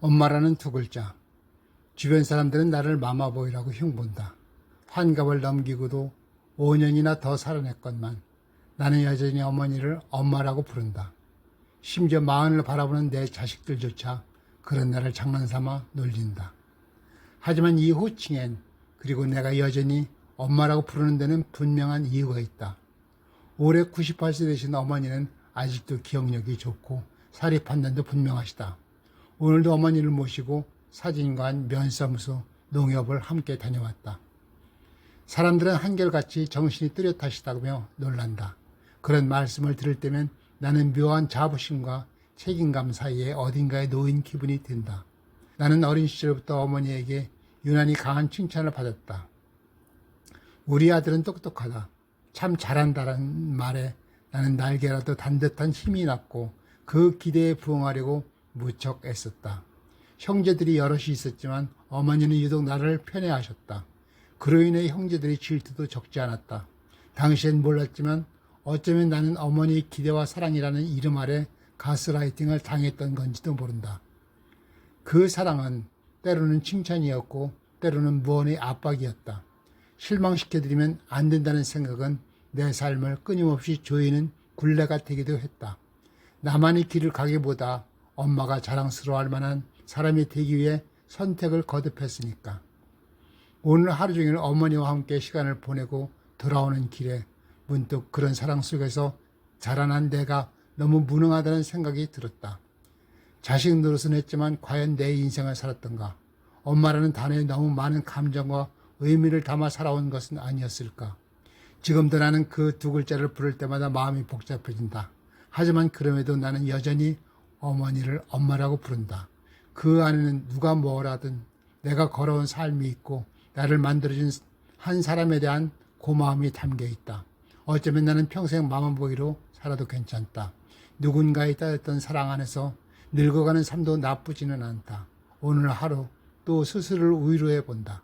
엄마라는 두 글자. 주변 사람들은 나를 마마보이라고 흉본다. 환갑을 넘기고도 5년이나 더 살아냈건만 나는 여전히 어머니를 엄마라고 부른다. 심지어 마흔을 바라보는 내 자식들조차 그런 나를 장난삼아 놀린다. 하지만 이 호칭엔 그리고 내가 여전히 엄마라고 부르는 데는 분명한 이유가 있다. 올해 98세 되신 어머니는 아직도 기억력이 좋고 사리 판단도 분명하시다. 오늘도 어머니를 모시고 사진관, 면사무소, 농협을 함께 다녀왔다. 사람들은 한결같이 정신이 뚜렷하시다며 놀란다. 그런 말씀을 들을 때면 나는 묘한 자부심과 책임감 사이에 어딘가에 놓인 기분이 든다. 나는 어린 시절부터 어머니에게 유난히 강한 칭찬을 받았다. 우리 아들은 똑똑하다. 참 잘한다는 말에 나는 날개라도 단듯한 힘이 났고 그 기대에 부응하려고 무척 애썼다. 형제들이 여럿이 있었지만 어머니는 유독 나를 편애하셨다. 그로 인해 형제들의 질투도 적지 않았다. 당시엔 몰랐지만 어쩌면 나는 어머니의 기대와 사랑이라는 이름 아래 가스라이팅을 당했던 건지도 모른다. 그 사랑은 때로는 칭찬이었고 때로는 무언의 압박이었다. 실망시켜드리면 안 된다는 생각은 내 삶을 끊임없이 조이는 굴레가 되기도 했다. 나만의 길을 가기보다 엄마가 자랑스러워할 만한 사람이 되기 위해 선택을 거듭했으니까. 오늘 하루 종일 어머니와 함께 시간을 보내고 돌아오는 길에 문득 그런 사랑 속에서 자라난 내가 너무 무능하다는 생각이 들었다. 자식 노릇은 했지만 과연 내 인생을 살았던가? 엄마라는 단어에 너무 많은 감정과 의미를 담아 살아온 것은 아니었을까? 지금도 나는 그 두 글자를 부를 때마다 마음이 복잡해진다. 하지만 그럼에도 나는 여전히 어머니를 엄마라고 부른다. 그 안에는 누가 뭐라든 내가 걸어온 삶이 있고 나를 만들어준 한 사람에 대한 고마움이 담겨 있다. 어쩌면 나는 평생 마마보이로 살아도 괜찮다. 누군가에 따였던 사랑 안에서 늙어가는 삶도 나쁘지는 않다. 오늘 하루 또 스스로를 위로해 본다.